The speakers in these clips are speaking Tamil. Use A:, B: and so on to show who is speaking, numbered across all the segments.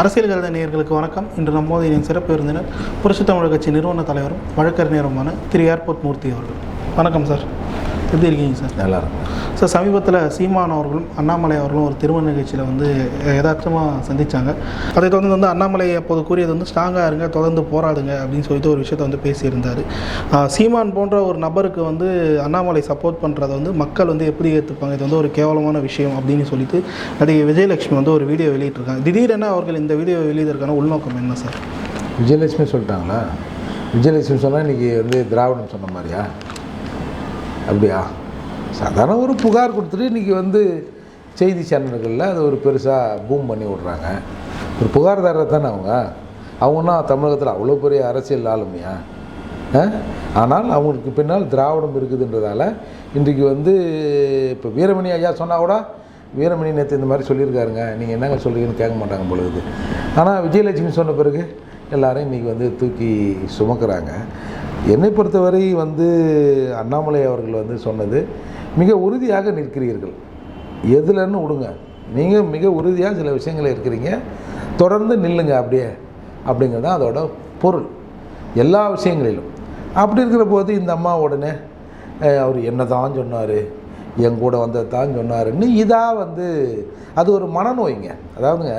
A: அரசியல் கருத நேயர்களுக்கு வணக்கம். இன்று நம்மோது சிறப்பு விருந்தினர் புரட்சி தமிழர் கட்சி நிறுவன தலைவரும் வழக்கறிஞருமான திரு ஏர்போர்ட் மூர்த்தி அவர்கள். வணக்கம் சார். எப்படி இருக்கீங்க சார்?
B: நல்லா இருக்கும்.
A: சார் சமீபத்தில் சீமான் அவர்களும் அண்ணாமலை அவர்களும் ஒரு திருமண நிகழ்ச்சியில் வந்து யதார்த்தமாக சந்திச்சாங்க. அதை தொடர்ந்து வந்து அண்ணாமலை அப்போது கூறியது வந்து ஸ்ட்ராங்காக இருங்க தொடர்ந்து போராடுங்க அப்படின்னு சொல்லிட்டு ஒரு விஷயத்தை வந்து பேசியிருந்தார். சீமான் போன்ற ஒரு நபருக்கு வந்து அண்ணாமலை சப்போர்ட் பண்ணுறதை வந்து மக்கள் வந்து எப்படி ஏற்றுப்பாங்க இது வந்து ஒரு கேவலமான விஷயம் அப்படின்னு சொல்லிட்டு நடிகை விஜயலட்சுமி வந்து ஒரு வீடியோ வெளியிட்டிருக்காங்க. திடீரென அவர்கள் இந்த வீடியோ வெளியிடறதுக்கான உள்நோக்கம் என்ன சார்?
B: விஜயலட்சுமி சொல்லிட்டாங்களா? விஜயலட்சுமி சொன்னால் இன்றைக்கி வந்து திராவிடம் சொன்ன மாதிரியா? அப்படியா? சாதாரண ஒரு புகார் கொடுத்துட்டு இன்றைக்கி வந்து செய்தி சேனல்களில் அது ஒரு பெருசாக பூம் பண்ணி விட்றாங்க. ஒரு புகார்தாரர் தானே அவங்க? அவங்கன்னா தமிழகத்தில் அவ்வளோ பெரிய அரசியல் ஆளுமையா? ஆ? ஆனால் அவங்களுக்கு பின்னால் திராவிடம் இருக்குதுன்றதால இன்றைக்கு வந்து இப்போ வீரமணி ஐயா சொன்னால் கூட வீரமணி நேற்று இந்த மாதிரி சொல்லியிருக்காருங்க. நீங்கள் என்னங்க சொல்கிறீங்கன்னு கேட்க மாட்டாங்க பொழுது ஆனால் விஜயலட்சுமி சொன்ன பிறகு எல்லாரும் இன்றைக்கி வந்து தூக்கி சுமக்கிறாங்க. என்னை பொறுத்தவரை வந்து அண்ணாமலை அவர்கள் வந்து சொன்னது மிக உறுதியாக நிற்கிறீர்கள். எதுலன்னு விடுங்க நீங்கள் மிக உறுதியாக சில விஷயங்கள் இருக்கிறீங்க. தொடர்ந்து நில்லுங்க அப்படியே. அப்படிங்கிறது தான் அதோட பொருள். எல்லா விஷயங்களிலும். அப்படி இருக்கிற போது இந்த அம்மா உடனே அவர் என்ன தான் சொன்னார்? என் கூட வந்தது தான் சொன்னாருன்னு இதாக வந்து அது ஒரு மனநோய்ங்க. அதாவதுங்க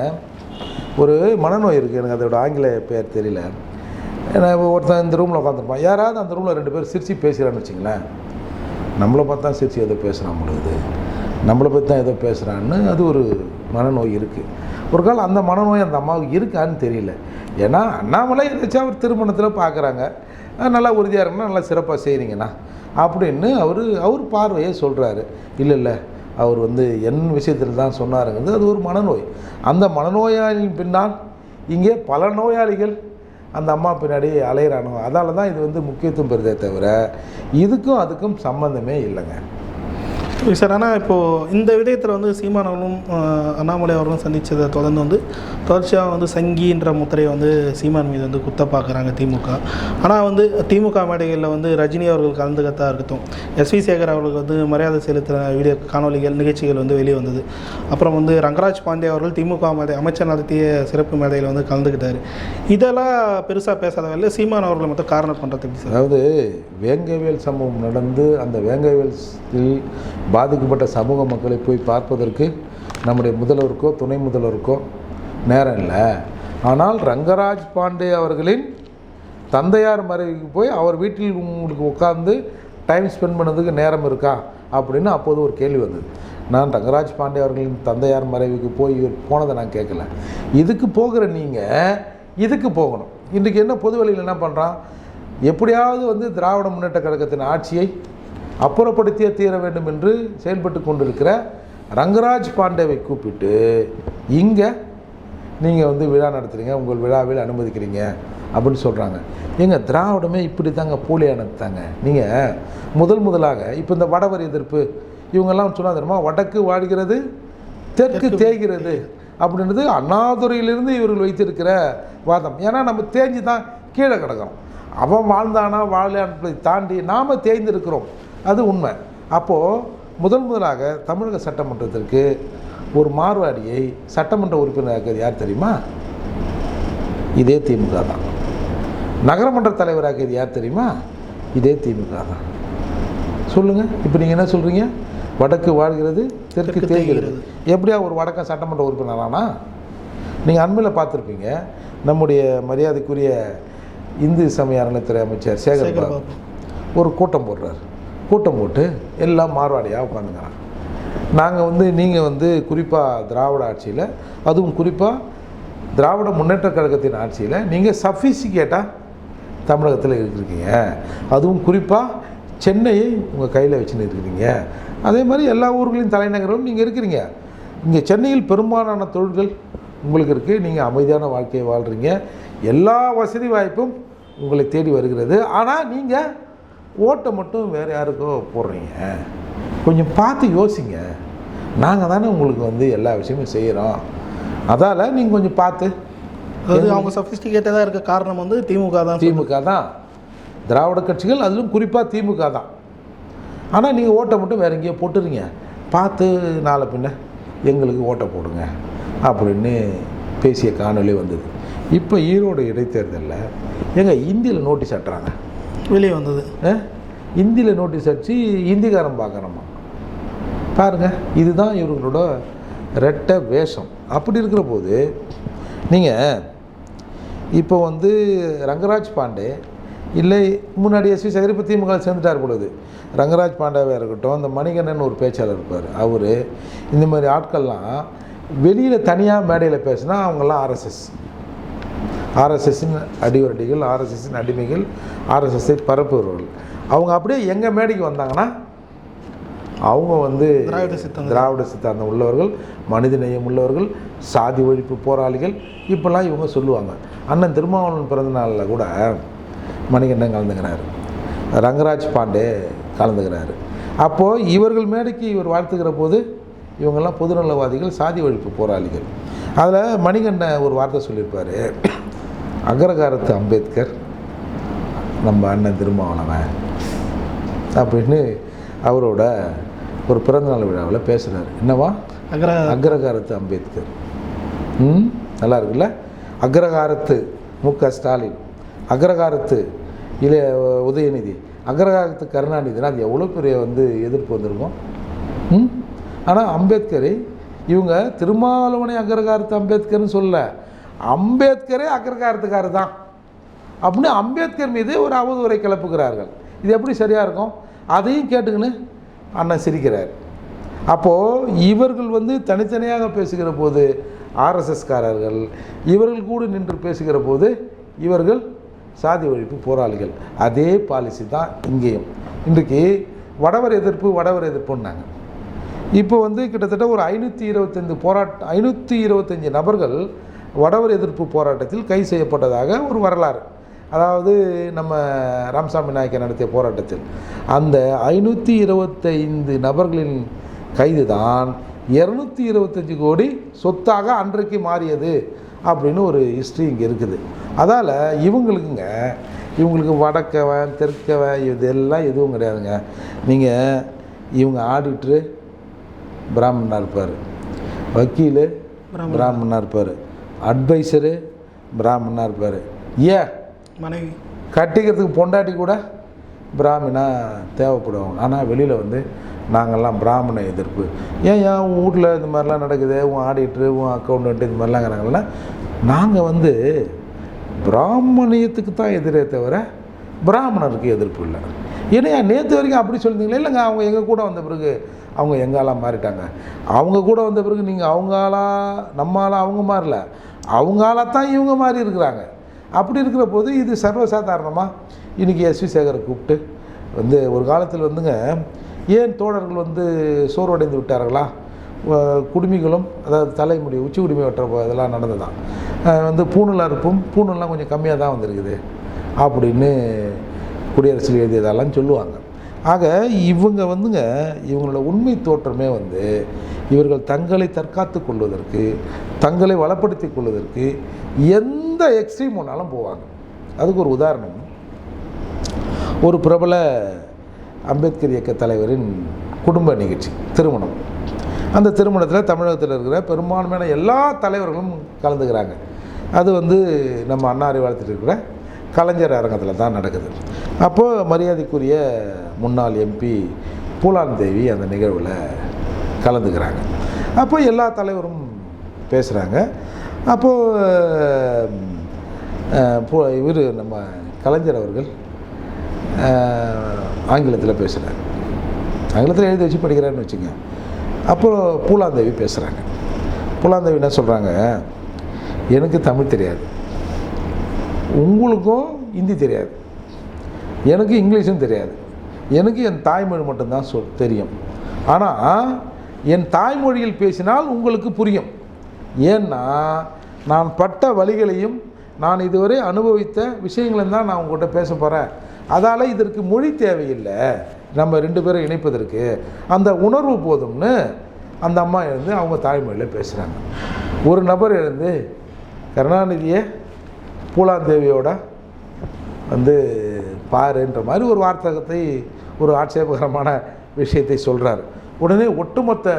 B: ஒரு மனநோய் இருக்குது எனக்கு அதோட ஆங்கில பேர் தெரியல. ஒருத்தன் இந்த ரூமில் உட்காந்துருப்பான் யாராவது அந்த ரூமில் ரெண்டு பேர் சிரித்து பேசுகிறான்னு வச்சுங்களேன் நம்மளை பார்த்தா சிரித்து ஏதோ பேசுகிறான் பொழுது நம்மளை பற்றி தான் ஏதோ பேசுகிறான்னு அது ஒரு மனநோய் இருக்குது ஒரு காலம் அந்த மனநோய் அந்த அம்மாவுக்கு இருக்கான்னு தெரியல. ஏன்னா அண்ணாமலை ஏதாச்சும் அவர் திருமணத்தில் பார்க்குறாங்க. நல்லா உறுதியாக இருக்குன்னா நல்லா சிறப்பாக செய்கிறீங்கண்ணா அப்படின்னு அவர் அவர் பார்வையை சொல்கிறாரு இல்லை இல்லை அவர் வந்து என் விஷயத்தில் தான் சொன்னாருங்கிறது அது ஒரு மனநோய். அந்த மனநோயாளியின் பின்னால் இங்கே பல நோயாளிகள் அந்த அம்மா பின்னாடி அலையிறானுங்க அதால தான் இது வந்து முக்கியத்துவம் பெறுதே தவிர இதுக்கும் அதுக்கும் சம்மந்தமே இல்லைங்க.
A: சார் ஆனால் இப்போது இந்த விடயத்தில் வந்து சீமான் அவர்களும் அண்ணாமலை அவர்களும் சந்தித்ததை தொடர்ந்து வந்து தொடர்ச்சியாக வந்து சங்கின்ற முத்திரையை வந்து சீமான் மீது வந்து குத்த பார்க்குறாங்க திமுக. ஆனால் வந்து திமுக மேடைகளில் வந்து ரஜினி அவர்கள் கலந்துக்கத்தான் இருக்கட்டும் எஸ்வி சேகர் அவர்களுக்கு வந்து மரியாதை செலுத்துகிற வீடியோ காணொலிகள் நிகழ்ச்சிகள் வந்து வெளியே வந்தது. அப்புறம் வந்து ரங்கராஜ் பாண்டே அவர்கள் திமுக மேடை அமைச்சர் நடத்திய சிறப்பு மேடையில் வந்து கலந்துக்கிட்டார் இதெல்லாம் பெருசாக பேசாத சீமான் அவர்களை மட்டும் காரணம் பண்ணுறதுக்கு
B: அதாவது வேங்கவேல் சம்பவம் நடந்து அந்த வேங்கவேல் பாதிக்கப்பட்ட சமூக மக்களை போய் பார்ப்பதற்கு நம்முடைய முதல்வருக்கோ துணை முதல்வருக்கோ நேரம் இல்லை. ஆனால் ரங்கராஜ் பாண்டே அவர்களின் தந்தையார் மறைவுக்கு போய் அவர் வீட்டில் உங்களுக்கு உட்கார்ந்து டைம் ஸ்பெண்ட் பண்ணதுக்கு நேரம் இருக்கா அப்படின்னு அப்போது ஒரு கேள்வி வந்தது. நான் ரங்கராஜ் பாண்டே அவர்களின் தந்தையார் மறைவுக்கு போய் இவர் போனதை நான் கேட்கல. இதுக்கு போகிற நீங்கள் இதுக்கு போகணும். இன்றைக்கு என்ன பொது வழியில் என்ன பண்ணுறான் எப்படியாவது வந்து திராவிட முன்னேற்ற கழகத்தின் ஆட்சியை அப்புறப்படுத்தியே தீர வேண்டும் என்று செயல்பட்டு கொண்டிருக்கிற ரங்கராஜ் பாண்டேவை கூப்பிட்டு இங்கே நீங்கள் வந்து விழா நடத்துகிறீங்க உங்கள் விழாவில் அனுமதிக்கிறீங்க அப்படின்னு சொல்கிறாங்க எங்க திராவிடமே இப்படி தாங்க போலியானது தாங்க நீங்கள் முதல் முதலாக இப்போ இந்த வடவர் எதிர்ப்பு இவங்கெல்லாம் சொன்னா தெரியுமா வடக்கு வாழ்கிறது தெற்கு தேய்கிறது அப்படின்றது அண்ணாதுறையிலிருந்து இவர்கள் வைத்திருக்கிற வாதம். ஏன்னா நம்ம தேஞ்சு தான் கீழே கிடக்கிறோம். அவன் வாழ்ந்தானா வாழான்றதை தாண்டி நாம் தேய்ந்திருக்கிறோம். அது உண்மை. அப்போது முதல் முதலாக தமிழக சட்டமன்றத்திற்கு ஒரு மார்வாடியை சட்டமன்ற உறுப்பினராக்கிறது யார் தெரியுமா? இதே திமுக தான். நகரமன்ற தலைவராக்கியது யார் தெரியுமா? இதே திமுக தான். சொல்லுங்கள் இப்போ நீங்கள் என்ன சொல்கிறீங்க வடக்கு வாழ்கிறது தெற்கு தேய்கிறது. எப்படியா ஒரு வடக்கன் சட்டமன்ற உறுப்பினரானா? நீங்கள் அண்மையில் பார்த்துருப்பீங்க நம்முடைய மரியாதைக்குரிய இந்து சமய அறநிலைத்துறை அமைச்சர் சேகர் ஒரு கூட்டம் போடுறார். கூட்டம் போட்டு எல்லாம் மார்வாடியாக உட்காந்துக்கிறாங்க நாங்கள் வந்து நீங்கள் வந்து குறிப்பாக திராவிட ஆட்சியில் அதுவும் குறிப்பாக திராவிட முன்னேற்ற கழகத்தின் ஆட்சியில் நீங்கள் சஃபிசிகேட்டாக தமிழகத்தில் இருக்கிறீங்க அதுவும் குறிப்பாக சென்னையை உங்கள் கையில் வச்சுன்னு இருக்கிறீங்க. அதே மாதிரி எல்லா ஊர்களின் தலைநகரும் நீங்கள் இருக்கிறீங்க. இங்கே சென்னையில் பெரும்பாலான தொழில்கள் உங்களுக்கு இருக்குது நீங்கள் அமைதியான வாழ்க்கையை வாழ்கிறீங்க எல்லா வசதி வாய்ப்பும் உங்களை தேடி வருகிறது. ஆனால் நீங்கள் ஓட்டை மட்டும் வேறு யாருக்கோ போடுறீங்க. கொஞ்சம் பார்த்து யோசிங்க. நாங்கள் தானே உங்களுக்கு வந்து எல்லா விஷயமும் செய்கிறோம் அதால் நீங்கள் கொஞ்சம் பார்த்து.
A: அதாவது அவங்க சஃபிஸ்டிகேட்டடாக இருக்க காரணம் வந்து திமுக தான்
B: திமுக தான். திராவிட கட்சிகள் அதிலும் குறிப்பாக திமுக தான். ஆனால் நீங்கள் ஓட்டை மட்டும் வேற எங்கேயோ போட்டுறீங்க. பார்த்து நாளை பின்ன எங்களுக்கு ஓட்டை போடுங்க அப்படின்னு பேசிய காணொளி வந்தது. இப்போ ஈரோடு இடைத்தேர்தலில் எங்க இந்தியில் நோட்டீஸ் அட்டுறாங்க
A: வெளியே வந்தது.
B: இந்தியில் நோட்டீஸ் அடித்து இந்திக்காரன் பார்க்குறோமா பாருங்கள் இதுதான் இவர்களோட ரெட்டை வேஷம். அப்படி இருக்கிற போது நீங்கள் இப்போ வந்து ரங்கராஜ் பாண்டே இல்லை முன்னாடி எஸ்வி சேகர் இப்போ திமுக சேர்ந்துட்டார் பொழுது ரங்கராஜ் பாண்டாவாக இருக்கட்டும் அந்த மணிகண்டன் ஒரு பேச்சாளர் இருப்பார். அவர் இந்த மாதிரி ஆட்கள்லாம் வெளியில் தனியாக மேடையில் பேசினா அவங்கெல்லாம் ஆர்எஸ்எஸ் ஆர்எஸ்எஸ்ஸின் அடிவரடிகள் ஆர்எஸ்எஸ்ஸின் அடிமைகள் ஆர்எஸ்எஸ்ஸை பரப்புபவர்கள் அவங்க அப்படியே எங்கள் மேடைக்கு வந்தாங்கன்னா அவங்க வந்து
A: திராவிட சித்தாந்தம்.
B: திராவிட சித்தாந்தம் உள்ளவர்கள் மனிதநேயம் உள்ளவர்கள் சாதி ஒழிப்பு போராளிகள் இப்பெல்லாம் இவங்க சொல்லுவாங்க. அண்ணன் திருமாவளவன் பிறந்த நாளில் கூட மணிகண்டன் கலந்துக்கிறாரு. ரங்கராஜ் பாண்டே கலந்துக்கிறாரு. அப்போது இவர்கள் மேடைக்கு இவர் வாழ்த்துக்கிற போது இவங்கெல்லாம் பொதுநலவாதிகள் சாதி ஒழிப்பு போராளிகள். அதில் மணிகண்டன் ஒரு வார்த்தை சொல்லியிருப்பார். அகரகாரத்து அம்பேத்கர் நம்ம அண்ணன் திருமாவளவன் அப்படின்னு அவரோட ஒரு பிறந்தநாள் விழாவில் பேசுகிறார் என்னவா?
A: அகர
B: அக்ரகாரத்து அம்பேத்கர். ம்? நல்லா இருக்குல்ல? அக்ரகாரத்து மு க ஸ்டாலின். அக்ரகாரத்து இளைய உதயநிதி. அக்ரகாரத்து கருணாநிதினா அது எவ்வளோ பெரிய வந்து எதிர்ப்பு வந்திருக்கும்? ம்? ஆனால் அம்பேத்கரை இவங்க திருமாவளவனை அக்ரகாரத்து அம்பேத்கர்னு சொல்ல அம்பேத்கரே அக்ரகாரத்துக்காரர் தான். அப்படின்னு அம்பேத்கர் மீது ஒரு அவதூறை கிளப்புகிறார்கள். இது எப்படி சரியாக இருக்கும்? அதையும் கேட்டுக்கின்னு அண்ணன் சிரிக்கிறார். அப்போது இவர்கள் வந்து தனித்தனியாக பேசுகிற போது ஆர்எஸ்எஸ்காரர்கள் இவர்கள் கூட நின்று பேசுகிற போது இவர்கள் சாதி ஒழிப்பு போராளிகள். அதே பாலிசி தான் இங்கேயும். இன்றைக்கு வடவர் எதிர்ப்பு வடவர் எதிர்ப்புன்னாங்க. இப்போ வந்து கிட்டத்தட்ட ஒரு ஐநூற்றி இருபத்தஞ்சி போராட்ட ஐநூற்றி இருபத்தஞ்சி நபர்கள் வடவர் எதிர்ப்பு போராட்டத்தில் கைது செய்யப்பட்டதாக ஒரு வரலாறு. அதாவது நம்ம ராமசாமி நாயக்கர் நடத்திய போராட்டத்தில். அந்த ஐநூற்றி இருபத்தைந்து நபர்களின் கைது தான் இரநூத்தி இருபத்தஞ்சி கோடி சொத்தாக அன்றைக்கு மாறியது அப்படின்னு ஒரு ஹிஸ்ட்ரி இங்கே இருக்குது. அதால் இவங்களுக்குங்க இவங்களுக்கு வடக்கவன் தெற்கவன் இதெல்லாம் எதுவும் கிடையாதுங்க. நீங்கள் இவங்க ஆடிட்ரு பிராமணனாக இருப்பார். வக்கீல் பிராமணனாக இருப்பார். அட்வைசரு பிராமணனாக இருப்பார். ஏன்?
A: மனைவி.
B: கட்டிக்கிறதுக்கு பொண்டாட்டி கூட பிராமணா தேவைப்படுவாங்க. ஆனால் வெளியில் வந்து நாங்கள்லாம் பிராமண எதிர்ப்பு. ஏன் ஏன் உன் வீட்டில் இந்த மாதிரிலாம் நடக்குது? உன் ஆடிட்ரு உன் அக்கௌண்ட்டு இந்த மாதிரிலாம் இருக்கிறாங்களா நாங்கள் வந்து பிராமணியத்துக்கு தான் எதிரே தவிர பிராமணருக்கு எதிர்ப்பு இல்லை. ஏன்னா நேற்று வரைக்கும் அப்படி சொல்லியிருந்தீங்களே இல்லைங்க அவங்க எங்கள் கூட வந்த பிறகு அவங்க ஆளாக மாறிட்டாங்க? அவங்க கூட வந்த பிறகு நீங்கள் அவங்க ஆளா நம்ம ஆளா அவங்க மாறல. அவங்களால தான் இவங்க மாறி இருக்கிறாங்க. அப்படி இருக்கிற போது இது சர்வசாதாரணமாக இன்றைக்கி எஸ்வி சேகரை கூப்பிட்டு வந்து ஒரு காலத்தில் வந்துங்க ஏன் தோழர்கள் வந்து சோர்வடைந்து விட்டார்களா? குடுமிகளும் அதாவது தலைமுடி உச்சி குடுமி வெட்டுற போ- இதெல்லாம் நடந்ததான் வந்து பூணூல் அறுப்பும் பூணூல்லாம் கொஞ்சம் கம்மியாக தான் வந்திருக்குது அப்படின்னு குடியரசில் எழுதியதெல்லாம் சொல்லுவாங்க. ஆக இவங்க வந்துங்க இவங்களோட உண்மை தோற்றமே வந்து இவர்கள் தங்களை தற்காத்து கொள்வதற்கு தங்களை வளப்படுத்தி கொள்வதற்கு எந்த எக்ஸ்ட்ரீம் ஒன்றாலும் போவாங்க. அதுக்கு ஒரு உதாரணம். ஒரு பிரபல அம்பேத்கர் இயக்க தலைவரின் குடும்ப நிகழ்ச்சி திருமணம். அந்த திருமணத்தில் தமிழகத்தில் இருக்கிற பெரும்பான்மையான எல்லா தலைவர்களும் கலந்துக்கிறாங்க. அது வந்து நம்ம அண்ணா வளர்த்துட்டு இருக்கிற கலைஞர் அரங்கத்தில் தான் நடக்குது. அப்போது மரியாதைக்குரிய முன்னாள் எம்பி பூலான் தேவி அந்த நிகழ்வில் கலந்துக்கிறாங்க. அப்போ எல்லா தலைவரும் பேசுகிறாங்க அப்போது இவர் நம்ம கலைஞர் அவர்கள் ஆங்கிலத்தில் பேசுகிறார் ஆங்கிலத்தில் எழுதி வச்சு படிக்கிறாருன்னு வச்சுங்க. அப்புறம் பூலாந்தேவி பேசுகிறாங்க பூலாந்தேவி என்ன சொல்கிறாங்க எனக்கு தமிழ் தெரியாது. உங்களுக்கும் ஹிந்தி தெரியாது. எனக்கு இங்கிலீஷும் தெரியாது. எனக்கு என் தாய்மொழி மட்டும்தான் சொல் தெரியும். ஆனால் என் தாய்மொழியில் பேசினால் உங்களுக்கு புரியும். ஏன்னா நான் பட்ட வழிகளையும் நான் இதுவரை அனுபவித்த விஷயங்களும் தான் நான் உங்கள்கிட்ட பேச போகிறேன் அதால் இதற்கு மொழி தேவையில்லை. நம்ம ரெண்டு பேரும் இணைப்பதற்கு. அந்த உணர்வு போதும்னு அந்த அம்மா எழுந்து அவங்க தாய்மொழியில் பேசுகிறாங்க ஒரு நபர் எழுந்து கருணாநிதியை பூலாந்தேவியோட வந்து பாருன்ற மாதிரி ஒரு வார்த்தகத்தை ஒரு ஆட்சேபகரமான விஷயத்தை சொல்கிறார் உடனே ஒட்டுமொத்த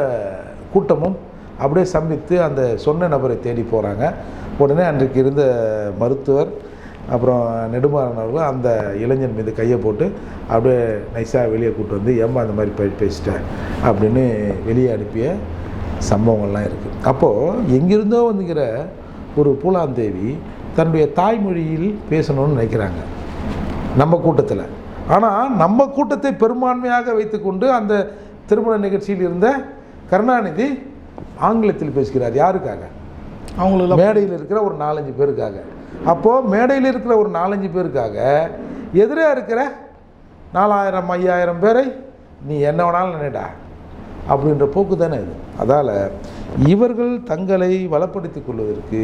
B: கூட்டமும் அப்படியே சம்பித்து அந்த சொன்ன நபரை தேடி போகிறாங்க உடனே அன்றைக்கு இருந்த மருத்துவர் அப்புறம் நெடுமாறன் அவர்கள் அந்த இளைஞன் மீது கையை போட்டு அப்படியே நைஸாக வெளியே கூட்டு வந்து ஏமா அந்த மாதிரி பேசிட்டேன் அப்படின்னு வெளியே அனுப்பிய சம்பவங்கள்லாம் இருக்குது அப்போது எங்கிருந்தோ வந்துங்கிற ஒரு பூலாந்தேவி தன்னுடைய தாய்மொழியில் பேசணும்னு நினைக்கிறாங்க நம்ம கூட்டத்தில். ஆனால் நம்ம கூட்டத்தை பெரும்பான்மையாக வைத்துக்கொண்டு அந்த திருமண நிகழ்ச்சியில் இருந்த கருணாநிதி ஆங்கிலத்தில் பேசுகிறார். யாருக்காக?
A: அவங்களுக்கு
B: மேடையில் இருக்கிற ஒரு நாலஞ்சு பேருக்காக. அப்போது மேடையில் இருக்கிற ஒரு நாலஞ்சு பேருக்காக எதிரே இருக்கிற நாலாயிரம் ஐயாயிரம் பேரை நீ என்ன வேணாலும் நினைடா அப்படின்ற போக்கு தானே இது. அதால் இவர்கள் தங்களை வளப்படுத்திக் கொள்வதற்கு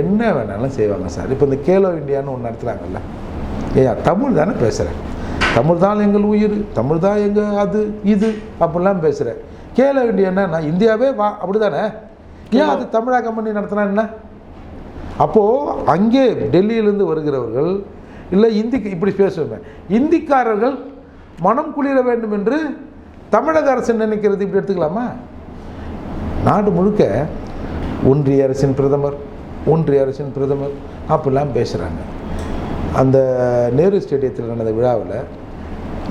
B: என்ன வேணாலும் செய்வாங்க சார். இப்போ இந்த கேலோ இந்தியான்னு ஒன்று நடத்துகிறாங்கல்ல ஏயா தமிழ் தானே பேசுகிறேன் தமிழ் தான் எங்கள் உயிர் தமிழ் தான் எங்கள் அது இது அப்படிலாம் பேசுகிறேன் கேள வேண்டிய நான் இந்தியாவே வா அப்படி தானே ஏன் அது தமிழாக்கம் கம்பெனி நடத்தினா என்ன? அப்போது அங்கே டெல்லியிலேருந்து வருகிறவர்கள் இல்லை இந்தி இப்படி பேசுவேன். இந்திக்காரர்கள் மனம் குளிர வேண்டும் என்று தமிழக அரசு நினைக்கிறது? இப்படி எடுத்துக்கலாமா? நாடு முழுக்க ஒன்றிய அரசின் பிரதமர் ஒன்றிய அரசின் பிரதமர் அப்படிலாம் பேசுகிறாங்க அந்த நேரு ஸ்டேடியத்தில் நடந்த விழாவில்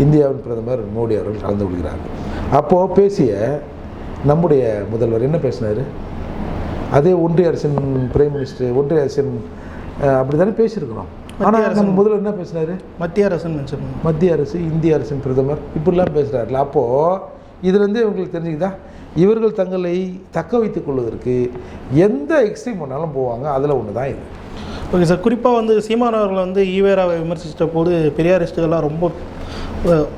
B: இந்தியாவின் பிரதமர் மோடி அவர்கள் கலந்து கொள்கிறார். அப்போது பேசிய நம்முடைய முதல்வர் என்ன பேசினார்? அதே ஒன்றிய அரசின் பிரைம் மினிஸ்டர் ஒன்றிய அரசின் அப்படி தானே பேசியிருக்கிறோம். ஆனால் நம்ம முதல்வர் என்ன பேசினார்?
A: மத்திய பண்ணுவோம்
B: மத்திய அரசு இந்திய அரசின் பிரதமர் இப்படிலாம் பேசுகிறாருல அப்போது இதுலேருந்து இவங்களுக்கு தெரிஞ்சுக்கிதா? இவர்கள் தங்களை தக்க வைத்துக் கொள்வதற்கு எந்த எக்ஸ்ட்ரீம் பண்ணாலும் போவாங்க அதில் ஒன்று தான் இது.
A: ஓகே சார் குறிப்பாக வந்து சீமான் அவர்கள் வந்து ஈவேராவை விமர்சித்த போது பெரியாரிஸ்ட்டுகள்லாம் ரொம்ப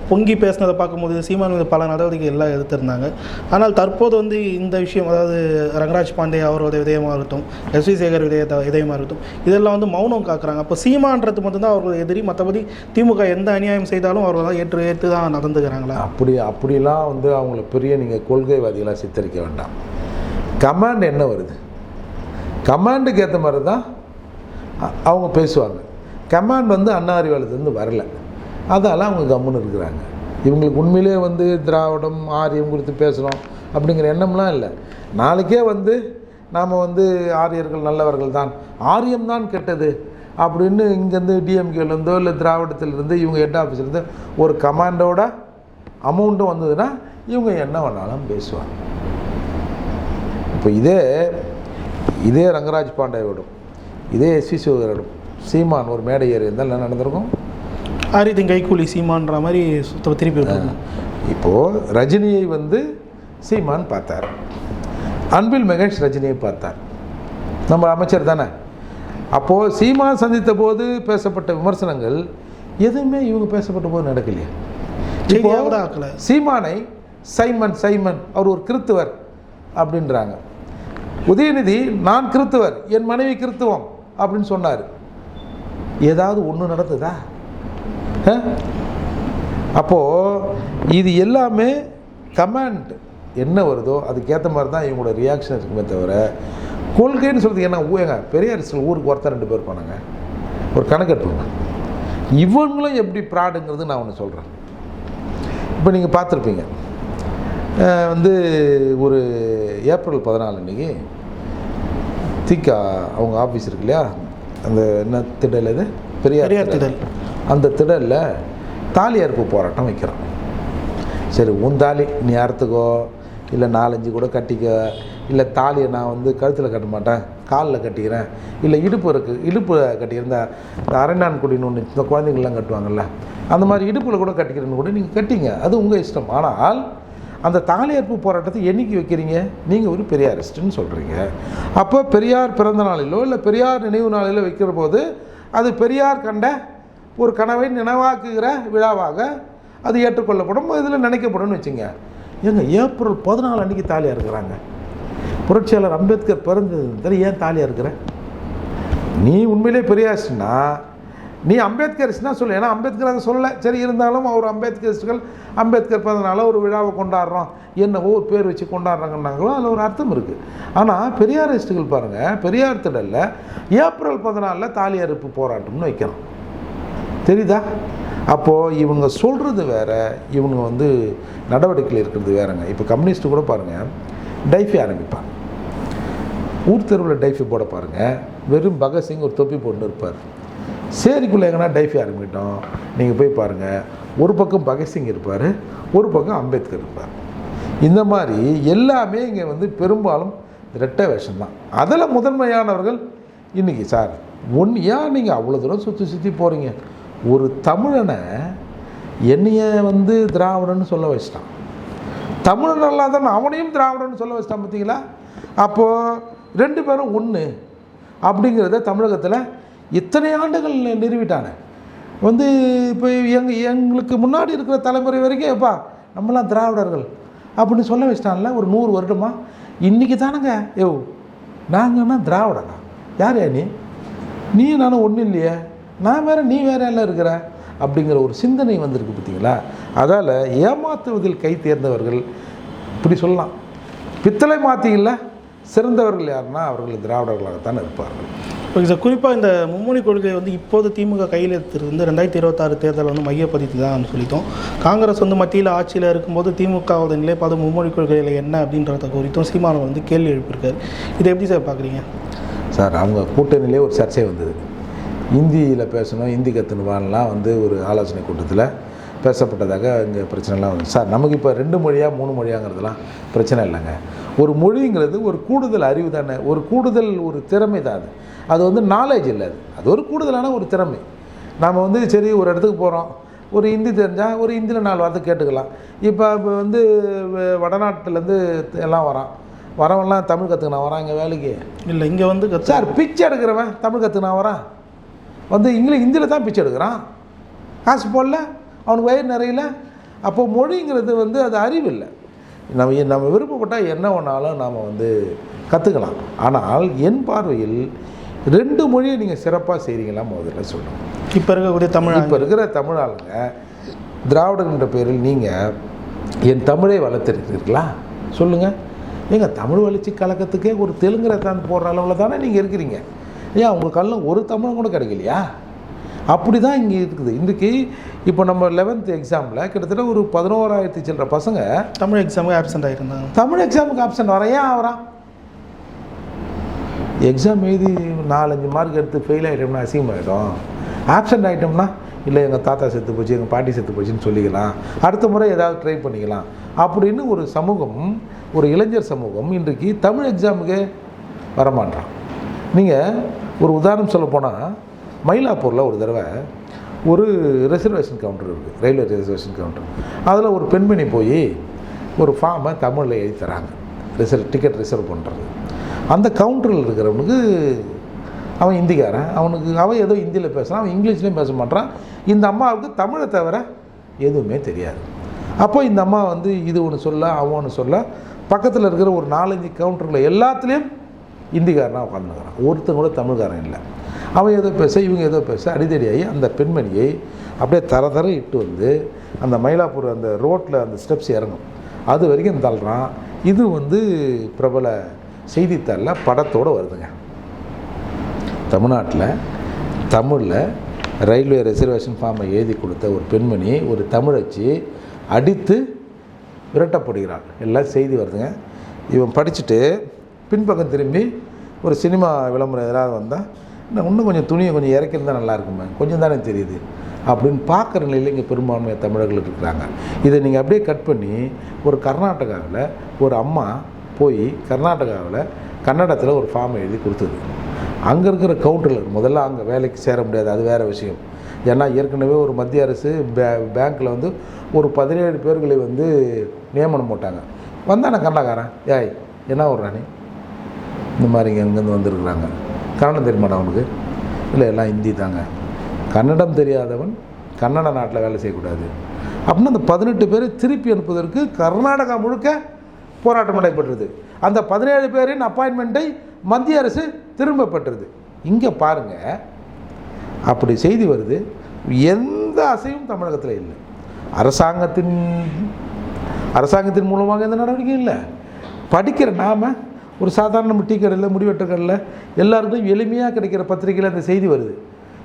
A: பொங்கி பேசினதை பார்க்கும்போது சீமான் மீது பல நடவடிக்கை எல்லாம் எடுத்திருந்தாங்க. ஆனால் தற்போது வந்து இந்த விஷயம் அதாவது ரங்கராஜ் பாண்டே அவரோட விதயமாக இருக்கட்டும் எஸ் வி சேகர் விதயத்தை விதயமாக இருக்கட்டும் இதெல்லாம் வந்து மௌனம் காக்குறாங்க. அப்போ சீமான்றது மட்டும்தான் அவர்கள் எதிரி மற்றபடி திமுக எந்த அநியாயம் செய்தாலும் அவர்கள் தான் ஏற்று ஏற்று தான் நடந்துக்கிறாங்களா?
B: அப்படி அப்படிலாம் வந்து அவங்கள பெரிய நீங்கள் கொள்கைவாதிகளாக சித்தரிக்க வேண்டாம். கமாண்ட் என்ன வருது? கமாண்டுக்கு ஏற்ற மாதிரி தான் அவங்க பேசுவாங்க. கமாண்ட் வந்து அண்ணா அறிவாலயத்துலேருந்து வரல. அதால் அவங்க கம்முன்னு இருக்கிறாங்க. இவங்களுக்கு உண்மையிலே வந்து திராவிடம் ஆரியம் குறித்து பேசுகிறோம் அப்படிங்கிற எண்ணம்லாம் இல்லை. நாளைக்கே வந்து நாம் வந்து ஆரியர்கள் நல்லவர்கள் தான். ஆரியம் தான் கெட்டது அப்படின்னு இங்கேருந்து டிஎம்கேலேருந்தோ இல்லை திராவிடத்திலிருந்து இவங்க ஹெட் ஆஃபீஸ்லேருந்து ஒரு கமாண்டோட அமௌண்ட்டும் வந்ததுன்னா இவங்க என்ன வேணாலும் பேசுவாங்க. இப்போ இதே இதே ரங்கராஜ் பாண்டேயோடும் இதே எஸ்வி சிவகரிடம் சீமான் ஒரு மேடை ஏறி இருந்தால் என்ன நடந்திருக்கும்?
A: ஆரியத்தின் கைக்கூலி சீமான்ற மாதிரி சுத்த திருப்பி
B: இப்போது ரஜினியை வந்து சீமான் பார்த்தார். அன்பில் மகேஷ் ரஜினியை பார்த்தார். நம்ம அமைச்சர் தானே. அப்போது சீமான் சந்தித்த போது பேசப்பட்ட விமர்சனங்கள் எதுவுமே இவங்க பேசப்பட்ட போது நடக்கலையே.
A: ஆக்கல.
B: சீமானை சைமன் சைமன் அவர் ஒரு கிறித்துவர் அப்படின்றாங்க. உதயநிதி நான் கிறித்துவர் என் மனைவி கிறித்துவம் அப்படின்னு சொன்னார். ஏதாவது ஒன்று நடந்ததா? அஹ்? அப்போ இது எல்லாமே கமாண்ட் என்ன வருதோ அதுக்கேற்ற மாதிரி தான் இவங்களோட ரியாக்ஷன் இருக்குமே தவிர கொள்கைன்னு சொல்றது என்ன? ஊங்க பெரியாரிஸ்டில் ஊருக்கு ஒருத்தர் ரெண்டு பேர் போனாங்க. ஒரு கணக்கெட்டுங்க இவங்களும் எப்படி ப்ராடுங்கிறது நான் ஒன்று சொல்கிறேன் இப்போ நீங்கள் பார்த்துருப்பீங்க. வந்து ஒரு ஏப்ரல் பதினாலு அன்னைக்கு திகா அவங்க ஆஃபீஸ் இருக்கு இல்லையா? அந்த என்ன திடல் இது பெரியார் திடல். அந்த திடலில் தாலி அறுப்பு போராட்டம் வைக்கிறோம் சரி உன் தாலி நீ அறுத்துக்கோ இல்லை நாலஞ்சு கூட கட்டிக்க இல்லை தாலியை நான் வந்து கழுத்தில் கட்ட மாட்டேன் காலில் கட்டிக்கிறேன் இல்லை இடுப்பு இருக்குது இடுப்பு கட்டியிருந்தா இந்த அரைநான் குடின்னு ஒன்று இந்த குழந்தைங்கள்லாம் கட்டுவாங்கல்ல அந்த மாதிரி இடுப்பில் கூட கட்டிக்கிறேன்னு கூட நீங்கள் கட்டிங்க. அது உங்கள் இஷ்டம். ஆனால் அந்த தாலியர்ப்பு போராட்டத்தை என்னைக்கு வைக்கிறீங்க? நீங்கள் ஒரு பெரியாரிஸ்ட்டுன்னு சொல்கிறீங்க அப்போ பெரியார் பிறந்த நாளிலோ இல்லை பெரியார் நினைவு நாளிலோ வைக்கிற போது அது பெரியார் கண்ட ஒரு கனவை நினைவாக்குகிற விழாவாக அது ஏற்றுக்கொள்ளப்படும் இதில் நினைக்கப்படும்னு வச்சுங்க. ஏங்க ஏப்ரல் பதினாலு அன்றைக்கி தாலியாக இருக்கிறாங்க. புரட்சியாளர் அம்பேத்கர் பிறந்தது ஏன் தாலியாக இருக்கிற? நீ உண்மையிலே பெரியாச்சுன்னா நீ அம்பேத்கரிஸ்ட்னா சொல்லு. ஏன்னா அம்பேத்கர் அதை சொல்லலை. சரி இருந்தாலும் அவர் அம்பேத்கரிஸ்டுகள் அம்பேத்கர் பிறந்தனால ஒரு விழாவை கொண்டாடுறோம். என்னவோ ஒரு பேர் வச்சு கொண்டாடுறாங்கன்னாங்களோ அதில் ஒரு அர்த்தம் இருக்குது ஆனால் பெரியாரிஸ்டுகள் பாருங்கள் பெரியார் திடலில் ஏப்ரல் பதினாலில் தாலி அறுப்பு போராட்டம்னு வைக்கிறோம். தெரியுதா? அப்போது இவங்க சொல்கிறது வேறு இவங்க வந்து நடவடிக்கையில் இருக்கிறது வேறங்க. இப்போ கம்யூனிஸ்ட் கூட பாருங்கள் டைஃபி ஆரம்பிப்பாங்க. ஊர் தெருவில் டைஃபி போட பாருங்கள் வெறும் பகத்சிங் ஒரு தொப்பி போட்டு இருப்பார். சேரிக்குள்ளே எங்கன்னா டைஃபி ஆரம்பிக்கிட்டோம். நீங்கள் போய் பாருங்கள் ஒரு பக்கம் பகத்சிங் இருப்பார் ஒரு பக்கம் அம்பேத்கர் இருப்பார். இந்த மாதிரி எல்லாமே இங்கே வந்து பெரும்பாலும் ரெட்டை வேஷம் தான். அதில் முதன்மையானவர்கள் இன்றைக்கி சார். ஒன் ஏன் நீங்கள் அவ்வளோ தூரம் சுற்றி சுற்றி போகிறீங்க ஒரு தமிழனை என்னைய வந்து திராவிடன்னு சொல்ல வச்சிட்டான். தமிழன் நல்லா தானே அவனையும் திராவிடன்னு சொல்ல வச்சிட்டான் பார்த்தீங்களா? அப்போது ரெண்டு பேரும் ஒன்று அப்படிங்கிறத தமிழகத்தில் இத்தனை ஆண்டுகள் நிறுவிட்டானே வந்து இப்போ எங் எங்களுக்கு முன்னாடி இருக்கிற தலைமுறை வரைக்கும் எப்பா நம்மளாம் திராவிடர்கள் அப்படின்னு சொல்ல வச்சிட்டான்ல ஒரு நூறு வருடமா? இன்றைக்கி தானங்க யோ நாங்கன்னா திராவிடனா? யார் யா நீ? நீ நானும் ஒன்றும் இல்லையே. நான் வேற நீ வேற எல்லாம் இருக்கிற? அப்படிங்கிற ஒரு சிந்தனை வந்திருக்கு பார்த்தீங்களா? அதால் ஏமாத்துவதில் கை தேர்ந்தவர்கள் இப்படி சொல்லலாம். பித்தளை மாத்தியில் சிறந்தவர்கள் யாருன்னா அவர்கள் திராவிடர்களாகத்தான் இருப்பார்கள்.
A: ஓகே சார் குறிப்பாக இந்த மும்மொழி கொள்கை வந்து இப்போது திமுக கையில் வந்து ரெண்டாயிரத்தி இருபத்தாறு தேர்தல் வந்து மையப்படுத்தி தான் சொல்லிட்டோம். காங்கிரஸ் வந்து மத்தியில் ஆட்சியில் இருக்கும்போது திமுகவோட நிலைப்பாடு மும்மொழி கொள்கையில் என்ன அப்படின்றத குறித்தும் சீமானவர் வந்து கேள்வி எழுப்பியிருக்காரு. இதை எப்படி சார் பார்க்குறீங்க?
B: சார் அவங்க கூட்டணியிலே ஒரு சர்ச்சை வந்தது. இந்தியில் பேசணும் இந்தி கற்றுணுவான்லாம் வந்து ஒரு ஆலோசனை கூட்டத்தில் பேசப்பட்டதாக இங்கே பிரச்சனைலாம் வந்து சார் நமக்கு இப்போ ரெண்டு மொழியா மூணு மொழியாங்கிறதுலாம் பிரச்சனை இல்லைங்க. ஒரு மொழிங்கிறது ஒரு கூடுதல் அறிவு தானே ஒரு கூடுதல் ஒரு திறமை தான் அது. அது வந்து நாலேஜ் இல்லை அது. அது ஒரு கூடுதலான ஒரு திறமை. நாம் வந்து சரி ஒரு இடத்துக்கு போகிறோம் ஒரு ஹிந்தி தெரிஞ்சால் ஒரு ஹிந்தியில் நாலு வார்த்தை கேட்டுக்கலாம். இப்போ இப்போ வந்து வடநாட்டுலேருந்து எல்லாம் வரான். வரவன்லாம் தமிழ் கற்றுக்கினா வரான் இங்கே வேலைக்கு.
A: இல்லை இங்கே வந்து
B: சார் பிச்சை எடுக்கிறவன் தமிழ் கற்றுனா வரான். வந்து இங்கிலீஷ் ஹிந்தியில் தான் பிச்சை எடுக்கிறான். காசு போடல அவனுக்கு வயிறு நிறையல. அப்போ மொழிங்கிறது வந்து அது அறிவு இல்லை. நம்ம நம்ம விருப்பப்பட்டால் என்ன வேணாலும் நாம் வந்து கற்றுக்கலாம் ஆனால் என் பார்வையில் ரெண்டு மொழியை நீங்கள் சிறப்பாக செய்கிறீங்களா முதல்ல சொல்லணும்.
A: இப்போ இருக்கக்கூடிய தமிழ்
B: இப்போ இருக்கிற தமிழ் ஆளுங்க திராவிடர்ன்ற பேரில் நீங்கள் என் தமிழை வளர்த்துருக்கீங்களா சொல்லுங்கள் ஏங்க தமிழ் வளர்ச்சி கழகத்துக்கே ஒரு தெலுங்கு ரத்தான் போடுற அளவில் தானே நீங்கள் இருக்கிறீங்க. ஏன் உங்கள் கல்லில் ஒரு தமிழன் கூட கிடைக்கலையா? அப்படி தான் இங்கே இருக்குது. இன்றைக்கி இப்போ நம்ம லெவன்த் எக்ஸாமில் கிட்டத்தட்ட ஒரு பதினோராயிரத்தி சில்லற பசங்க
A: தமிழ் எக்ஸாமுக்கு ஆப்சென்ட் ஆகிருந்தாங்க
B: தமிழ் எக்ஸாமுக்கு ஆப்ஷன் வர ஏன் ஆகிறான் எக்ஸாம் எழுதி நாலஞ்சு மார்க் எடுத்து ஃபெயில் ஆகிட்டோம்னா அசிங்கமாயிடும் ஆப்சண்ட் ஆகிட்டோம்னா இல்லை எங்கள் தாத்தா செத்து போச்சு எங்கள் பாட்டி செத்து போச்சுன்னு சொல்லிக்கலாம். அடுத்த முறை ஏதாவது ட்ரை பண்ணிக்கலாம். அப்படின்னு ஒரு சமூகம் ஒரு இளைஞர் சமூகம் இன்றைக்கு தமிழ் எக்ஸாமுக்கு வரமாட்டான் நீங்கள் ஒரு உதாரணம் சொல்ல போனால் மயிலாப்பூரில் ஒரு தடவை ஒரு ரிசர்வேஷன் கவுண்டர் இருக்குது ரயில்வே ரிசர்வேஷன் கவுண்டர் அதில் ஒரு பெண்மணி போய் ஒரு ஃபார்மை தமிழில் எழுதி தராங்க. ரிசர்வ் டிக்கெட் ரிசர்வ் பண்ணுறது அந்த கவுண்டரில் இருக்கிறவனுக்கு அவன் இந்திக்காரன். அவனுக்கு அவன் ஏதோ ஹிந்தியில் பேசுகிறான் அவன் இங்கிலீஷ்லேயும் பேச மாட்டான் இந்த அம்மாவுக்கு தமிழை தவிர எதுவுமே தெரியாது. அப்போ இந்த அம்மா வந்து இது ஒன்று சொல்ல அவன் ஒன்று சொல்ல பக்கத்தில் இருக்கிற ஒரு நாலஞ்சு கவுண்டரில் எல்லாத்துலேயும் இந்திக்காரனாக உட்காந்துக்கிறான் ஒருத்தன் கூட தமிழ்காரன் இல்லை. அவன் ஏதோ பேச இவங்க ஏதோ பேச அடிதடியாகி அந்த பெண்மணியை அப்படியே தர தர இட்டு வந்து அந்த மயிலாப்பூர் அந்த ரோட்டில் அந்த ஸ்டெப்ஸ் இறங்கும். அது வரைக்கும் தள்ளுறான். இது வந்து பிரபல செய்தித்தாளில் படத்தோடு வருதுங்க. தமிழ்நாட்டில் தமிழில் ரயில்வே ரிசர்வேஷன் ஃபார்மை எழுதி கொடுத்த ஒரு பெண்மணி ஒரு தமிழச்சி அடித்து விரட்டப்படுகிறாள். எல்லாம் செய்தி வருதுங்க. இவன் படிச்சுட்டு பின்பக்கம் திரும்பி ஒரு சினிமா விளம்பரம் எதாவது வந்தால் இன்னும் இன்னும் கொஞ்சம் துணியை கொஞ்சம் இறக்கிருந்தால் நல்லா இருக்குமே கொஞ்சம் தானே தெரியுது அப்படின்னு பார்க்குற நிலையில் இங்கே பெரும்பான்மையாக தமிழர்கள் இருக்கிறாங்க. இதை நீங்கள் அப்படியே கட் பண்ணி ஒரு கர்நாடகாவில் ஒரு அம்மா போய் கர்நாடகாவில் கன்னடத்தில் ஒரு ஃபார்ம் எழுதி கொடுத்தது. அங்கே இருக்கிற கவுண்டரில் முதல்ல அங்கே வேலைக்கு சேர முடியாது அது வேறு விஷயம். ஏன்னா ஏற்கனவே ஒரு மத்திய அரசு பே பேங்க்கில் வந்து ஒரு பதினேழு பேர்களை வந்து நியமனம் போட்டாங்க. வந்தானே கர்நாடகாரன்? ஏய் என்ன ஒரு ராணி இந்த மாதிரி இங்கே இங்கேருந்து வந்திருக்கிறாங்க. கன்னடம் தெரியுமாடா அவனுக்கு இல்லை எல்லாம் ஹிந்தி தாங்க. கன்னடம் தெரியாதவன் கன்னட நாட்டில் வேலை செய்யக்கூடாது. அப்படின்னு அந்த பதினெட்டு பேரை திருப்பி அனுப்புவதற்கு கர்நாடகா முழுக்க போராட்டம் நடைபெற்றது. அந்த பதினேழு பேரின் அப்பாயின்மெண்ட்டை மத்திய அரசு திரும்ப பெற்றது. இங்கே பாருங்கள் அப்படி செய்தி வருது. எந்த அசையும் தமிழகத்தில் இல்லை. அரசாங்கத்தின் அரசாங்கத்தின் மூலமாக எந்த நடவடிக்கையும் இல்லை. படிக்கிற நாம ஒரு சாதாரண நம்ம டீ கடையில் முடிவெட்ட கடையில் எல்லாருக்கும் எளிமையாக கிடைக்கிற பத்திரிக்கையில் அந்த செய்தி வருது.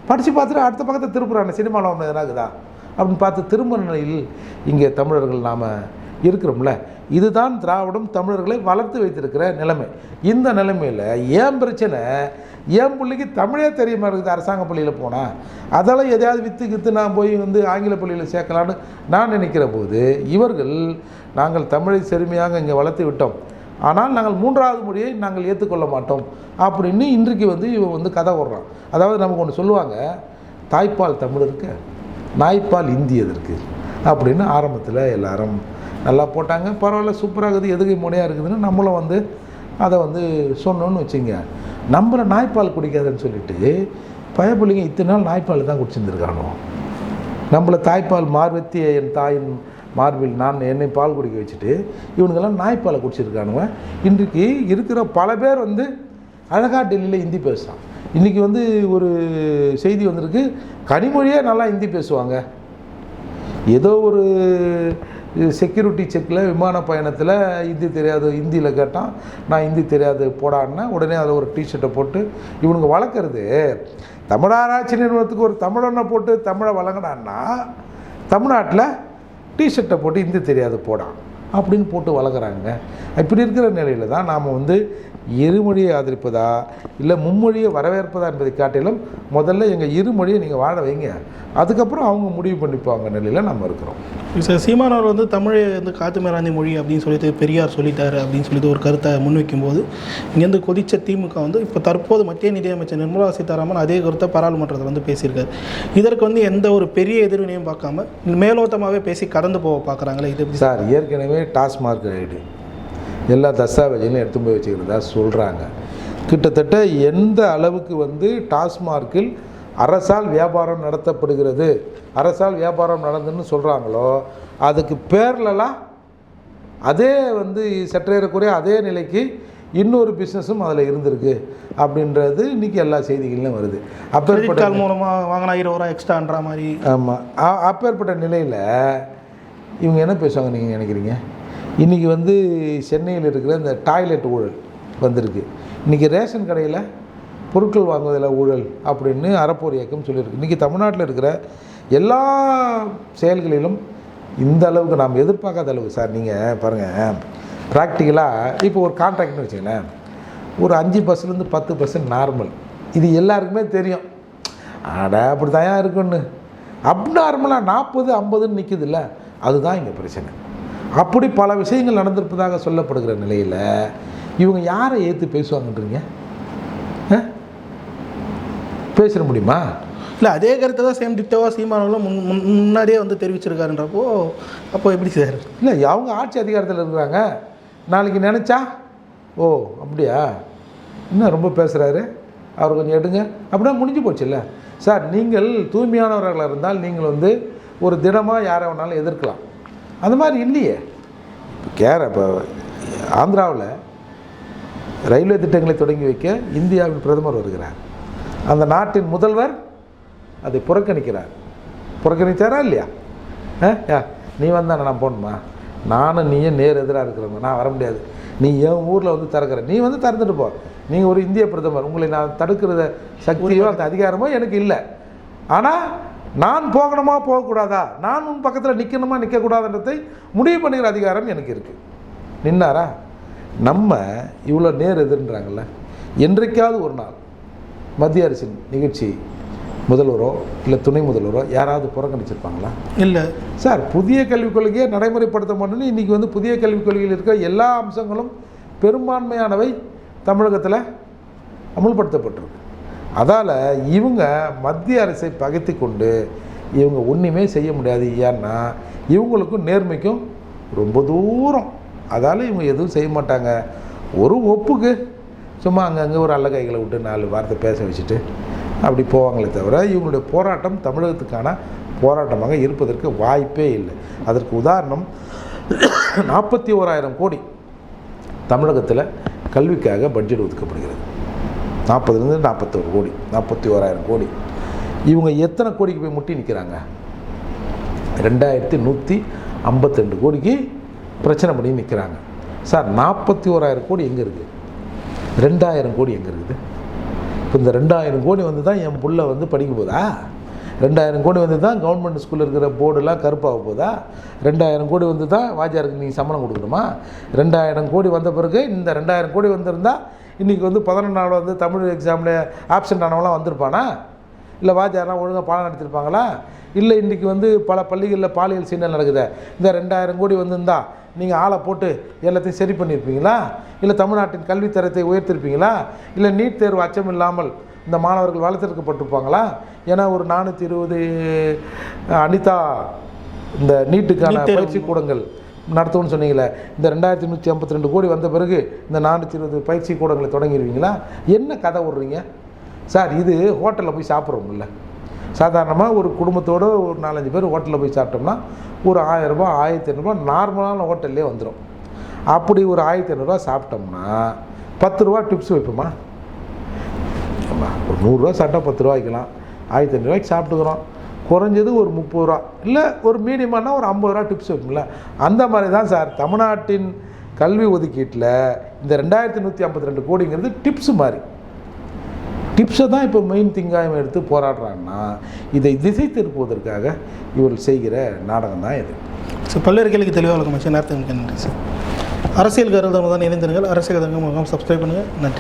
B: படித்து பார்த்துட்டு அடுத்த பக்கத்தை திருப்புறாங்க சினிமாவில் ஒன்று எதனாகுதா? அப்படின்னு பார்த்து திரும்ப நிலையில் இங்கே தமிழர்கள் நாம் இருக்கிறோம்ல. இதுதான் திராவிடம் தமிழர்களை வளர்த்து வைத்திருக்கிற நிலைமை. இந்த நிலைமையில் ஏன் பிரச்சனை? ஏன் பிள்ளைக்கு தமிழே தெரியுமா இருக்குது அரசாங்க பள்ளியில் போனால் அதெல்லாம் எதையாவது விற்று கித்து நான் போய் வந்து ஆங்கில பள்ளியில் சேர்க்கலான்னு நான் நினைக்கிற போது இவர்கள் நாங்கள் தமிழை செருமையாக இங்கே வளர்த்து விட்டோம். ஆனால் நாங்கள் மூன்றாவது மொழியை நாங்கள் ஏற்றுக்கொள்ள மாட்டோம் அப்படின்னு இன்றைக்கு வந்து இவன் வந்து கதை ஓடுறான். அதாவது நமக்கு ஒன்று சொல்லுவாங்க தாய்ப்பால் தமிழ் இருக்கு நாய்ப்பால் இந்தி எதற்கு அப்படின்னு ஆரம்பத்தில் எல்லாரும் நல்லா போட்டாங்க. பரவாயில்ல சூப்பராக இருக்குது எதுகை முனையாக இருக்குதுன்னு நம்மளும் வந்து அதை வந்து சொன்னோன்னு வச்சுங்க. நம்மளை நாய்ப்பால் குடிக்காதுன்னு சொல்லிட்டு பயப்பிள்ளைங்க இத்தனை நாள் நாய்ப்பால் தான் குடிச்சிருந்துருக்கானோ? நம்மளை தாய்ப்பால் மார்வத்திய என் தாயின் மார்பில் நான் என்னை பால் குடிக்க வச்சுட்டு இவனுங்கெல்லாம் நாய்ப்பாலை குடிச்சிருக்கானுங்க. இன்றைக்கு இருக்கிற பல பேர் வந்து அழகாக டெல்லியில் ஹிந்தி பேசுகிறான் இன்றைக்கி வந்து ஒரு செய்தி வந்திருக்கு கனிமொழியே நல்லா ஹிந்தி பேசுவாங்க. ஏதோ ஒரு செக்யூரிட்டி செக்கில் விமான பயணத்தில் ஹிந்தி தெரியாது ஹிந்தியில் கேட்டான் நான் ஹிந்தி தெரியாது போடான்னா. உடனே அதில் ஒரு டிஷர்ட்டை போட்டு இவனுங்க வளர்க்குறது தமிழாராய்ச்சி நிறுவனத்துக்கு ஒரு தமிழனை போட்டு தமிழை வழங்கினான்னா தமிழ்நாட்டில் டிஷர்ட்டை போட்டு இந்தி தெரியாது போடான் அப்படின்னு போட்டு வளர்க்குறாங்க. இப்படி இருக்கிற நிலையில் தான் நாம் வந்து இருமொழியை ஆதரிப்பதா? இல்லை மும்மொழியை வரவேற்பதா என்பதை காட்டிலும் முதல்ல எங்கள் இருமொழியை நீங்கள் வாழ வைங்க. அதுக்கப்புறம் அவங்க முடிவு பண்ணிப்பாங்க நிலையில் நம்ம இருக்கிறோம்.
A: சார் சீமானவர் வந்து தமிழை வந்து காத்து மேலாந்தி மொழி அப்படின்னு சொல்லிட்டு பெரியார் சொல்லிட்டாரு அப்படின்னு சொல்லிட்டு ஒரு கருத்தை முன்வைக்கும்போது இங்கேருந்து கொதிச்ச திமுக வந்து இப்போ தற்போது மத்திய நிதியமைச்சர் நிர்மலா சீதாராமன் அதே கருத்தை பாராளுமன்றத்தில் வந்து பேசியிருக்காரு. இதற்கு வந்து எந்த ஒரு பெரிய எதிர்வினையும் பார்க்காம மேலோட்டமாகவே பேசி கடந்து போக பார்க்குறாங்களே இது எப்படி
B: சார் ஏற்கனவே டாஸ்மார்க் ரைடு எல்லா தஸ்தாவேஜையும் எடுத்து போய் வச்சுக்கிறதா சொல்கிறாங்க கிட்டத்தட்ட எந்த அளவுக்கு வந்து டாஸ்மார்க்கில் அரசால் வியாபாரம் நடத்தப்படுகிறது அரசால் வியாபாரம் நடந்துன்னு சொல்கிறாங்களோ அதுக்கு பேர்லலாம் அதே வந்து சற்றேறக்குறைய அதே நிலைக்கு இன்னொரு பிஸ்னஸும் அதில் இருந்திருக்கு அப்படின்றது இன்றைக்கி எல்லா செய்திகள்லையும் வருது. அப்பேற்பட்ட
A: மூலமாக வாங்கினா இருபது ரூபா எக்ஸ்ட்ரான்ற மாதிரி.
B: ஆமாம் அப்பேற்பட்ட நிலையில் இவங்க என்ன பேசுவாங்க நீங்கள் நினைக்கிறீங்க? இன்றைக்கி வந்து சென்னையில் இருக்கிற இந்த டாய்லெட் ஊழல் வந்திருக்கு. இன்றைக்கி ரேஷன் கடையில் பொருட்கள் வாங்குவதில் ஊழல் அப்படின்னு அறப்போர் இயக்கம் சொல்லியிருக்கு. இன்றைக்கி தமிழ்நாட்டில் இருக்கிற எல்லா செயல்களிலும் இந்த அளவுக்கு நாம் எதிர்பார்க்காத அளவுக்கு சார் நீங்கள் பாருங்கள் ப்ராக்டிக்கலாக இப்போ ஒரு கான்ட்ராக்ட்னு வச்சுங்களேன் ஒரு அஞ்சு பர்சன்ட்லேருந்து பத்து பர்சன்ட் நார்மல் இது எல்லாருக்குமே தெரியும். அட அப்படி தான் இருக்குன்னு. அப்நார்மலாக நாற்பது ஐம்பதுன்னு நிற்கிதுல்ல அதுதான் இங்கே பிரச்சனை. அப்படி பல விஷயங்கள் நடந்திருப்பதாக சொல்லப்படுகிற நிலையில் இவங்க யாரை ஏற்று பேசுவாங்கன்றீங்க? பேசிட முடியுமா?
A: இல்லை அதே கருத்தை தான் சேம் டிக்டோவாக சீமானவர்களும் முன் முன் முன்னாடியே வந்து தெரிவிச்சிருக்காருன்றப்போ அப்போ எப்படி சார்?
B: இல்லை அவங்க ஆட்சி அதிகாரத்தில் இருக்கிறாங்க நாளைக்கு நினச்சா ஓ அப்படியா? இன்னும் ரொம்ப பேசுகிறாரு அவர் கொஞ்சம் எடுங்க. அப்படின்னா முடிஞ்சு போச்சுல்ல. சார் நீங்கள் தூய்மையானவர்களாக இருந்தால் நீங்கள் வந்து ஒரு தினமாக யாரை வேணாலும் எதிர்க்கலாம். அந்த மாதிரி இல்லையே. இப்போ கேர இப்போ ஆந்திராவில் ரயில்வே திட்டங்களை தொடங்கி வைக்க இந்தியாவின் பிரதமர் வருகிறார். அந்த நாட்டின் முதல்வர் அதை புறக்கணிக்கிறார். புறக்கணித்தாரா இல்லையா? ஆ யா நீ வந்தா நான் போகணுமா? நானும் நீயும் நேர் எதிராக இருக்கிறவங்க. நான் வர முடியாது. நீ என் ஊரில் வந்து திறக்கிற. நீ வந்து திறந்துட்டு போ. நீங்கள் ஒரு இந்திய பிரதமர். உங்களை நான் தடுக்கிறத சக்தியோ அந்த அதிகாரமோ எனக்கு இல்லை. ஆனால் நான் போகணுமா போகக்கூடாதா? நான் உன் பக்கத்தில் நிற்கணுமா நிற்கக்கூடாதுன்றதை முடிவு பண்ணுகிற அதிகாரம் எனக்கு இருக்குது நின்னாரா? நம்ம இவ்வளோ நேர் எதிர்ன்றாங்கல்ல? என்றைக்காவது ஒரு நாள் மத்திய அரசின் நிகழ்ச்சி முதல்வரோ இல்லை துணை முதல்வரோ யாராவது புறக்கணிச்சிருப்பாங்களா?
A: இல்லை.
B: சார் புதிய கல்விக் கொள்கையை நடைமுறைப்படுத்த மாட்டோம்னு இன்றைக்கி வந்து புதிய கல்விக் கொள்கையில் இருக்கிற எல்லா அம்சங்களும் பெரும்பான்மையானவை தமிழகத்தில் அமுல்படுத்தப்பட்டிருக்கு. அதால் இவங்க மத்திய அரசை பகைத்து கொண்டு இவங்க ஒன்றுமே செய்ய முடியாது ஏன்னா இவங்களுக்கும் நேர்மைக்கும் ரொம்ப தூரம். அதால் இவங்க எதுவும் செய்ய மாட்டாங்க. ஒரு ஒப்புக்கு. சும்மா அங்கங்கே ஒரு அல்ல கைகளை விட்டு நாலு வார்த்தை பேச வச்சுட்டு அப்படி போவாங்களே தவிர இவங்களுடைய போராட்டம் தமிழகத்துக்கான போராட்டமாக இருப்பதற்கு வாய்ப்பே இல்லை. அதற்கு உதாரணம் நாற்பத்தி ஓராயிரம் கோடி தமிழகத்தில் கல்விக்காக பட்ஜெட் ஒதுக்கப்படுகிறது. நாற்பதுலேருந்து நாற்பத்தோரு கோடி நாற்பத்தி ஓராயிரம் கோடி. இவங்க எத்தனை கோடிக்கு போய் முட்டி நிற்கிறாங்க ரெண்டாயிரத்தி நூற்றி ஐம்பத்தெண்டு கோடிக்கு பிரச்சனை பண்ணி நிற்கிறாங்க சார் நாற்பத்தி ஓராயிரம் கோடி எங்கே இருக்குது ரெண்டாயிரம் கோடி எங்கே இருக்குது? இப்போ இந்த ரெண்டாயிரம் கோடி வந்து தான் என் புள்ள வந்து படிக்க போதா? ரெண்டாயிரம் கோடி வந்து தான் கவர்மெண்ட் ஸ்கூலில் இருக்கிற போர்டெல்லாம் கருப்பாக போதா? ரெண்டாயிரம் கோடி வந்து தான் வாஜாருக்கு நீங்கள் சம்பளம் கொடுக்கணுமா? ரெண்டாயிரம் கோடி வந்த பிறகு இந்த ரெண்டாயிரம் கோடி வந்திருந்தால் இன்றைக்கி வந்து பதினொன்றாவது வந்து தமிழ் எக்ஸாமில் ஆப்சென்ட் ஆனவங்களாம் வந்திருப்பானா? இல்லை வாத்தியாரெலாம் ஒழுங்காக பாடம் நடத்திருப்பாங்களா? இல்லை இன்றைக்கி வந்து பல பள்ளிகளில் பாலியல் சீண்டல் நடக்குது. இந்த ரெண்டாயிரம் கோடி வந்திருந்தா நீங்கள் ஆளை போட்டு எல்லாத்தையும் சரி பண்ணியிருப்பீங்களா? இல்லை தமிழ்நாட்டின் கல்வித்தரத்தை உயர்த்திருப்பீங்களா? இல்லை நீட் தேர்வு அச்சம் இல்லாமல் இந்த மாணவர்கள் வளர்த்தெடுக்கப்பட்டிருப்பாங்களா? ஏன்னா ஒரு நானூற்றி இருபது அனிதா இந்த நீட்டுக்கான. பயிற்சி கூடங்கள் நடத்தும்னு சொன்னீங்களே இந்த ரெண்டாயிரத்தி நூற்றி ஐம்பத்தி ரெண்டு கோடி வந்த பிறகு இந்த நானூற்றி இருபது பயிற்சி கூடங்களை தொடங்கிடுவீங்களா? என்ன கதை விட்றீங்க? சார் இது ஹோட்டலில் போய் சாப்பிட்றோம்ல. சாதாரணமாக ஒரு குடும்பத்தோடு ஒரு நாலஞ்சு பேர் ஹோட்டலில் போய் சாப்பிட்டோம்னா ஒரு ஆயிரரூபா ஆயிரத்தி ஐநூறுரூவா நார்மலான ஹோட்டல்லே வந்துடும் அப்படி ஒரு ஆயிரத்தி ஐநூறுரூவா சாப்பிட்டோம்னா பத்து ரூபா டிப்ஸ் வைப்போமா? ஒரு நூறுரூவா சாப்பிட்டா பத்து ரூபா வைக்கலாம். ஆயிரத்தி ஐநூறுரூவாய்க்கு சாப்பிட்டுக்கிறோம். குறைஞ்சது ஒரு முப்பது ரூபா. இல்லை ஒரு மீடியமானா ஒரு ஐம்பது ரூபா டிப்ஸ் வைப்போம்ல அந்த மாதிரி தான் சார் தமிழ்நாட்டின் கல்வி ஒதுக்கீட்டில் இந்த ரெண்டாயிரத்தி நூற்றி ஐம்பத்தி ரெண்டு கோடிங்கிறது டிப்ஸ் மாதிரி. டிப்ஸை தான் இப்போ மெயின் திங்காயம் எடுத்து போராடுறாங்கன்னா இதை திசை திருப்புவதற்காக இவர்கள் செய்கிற நாடகம் தான் இது.
A: ஸோ பல்வேறு கேள்விக்கு தெளிவாக இருக்கும் நேரத்துக்கு நன்றி சார். அரசியல் கருத்து தான் இணைந்திருங்கள். அரசியல் கருத்து முகம் சப்ஸ்கிரைப் பண்ணுங்கள். நன்றி.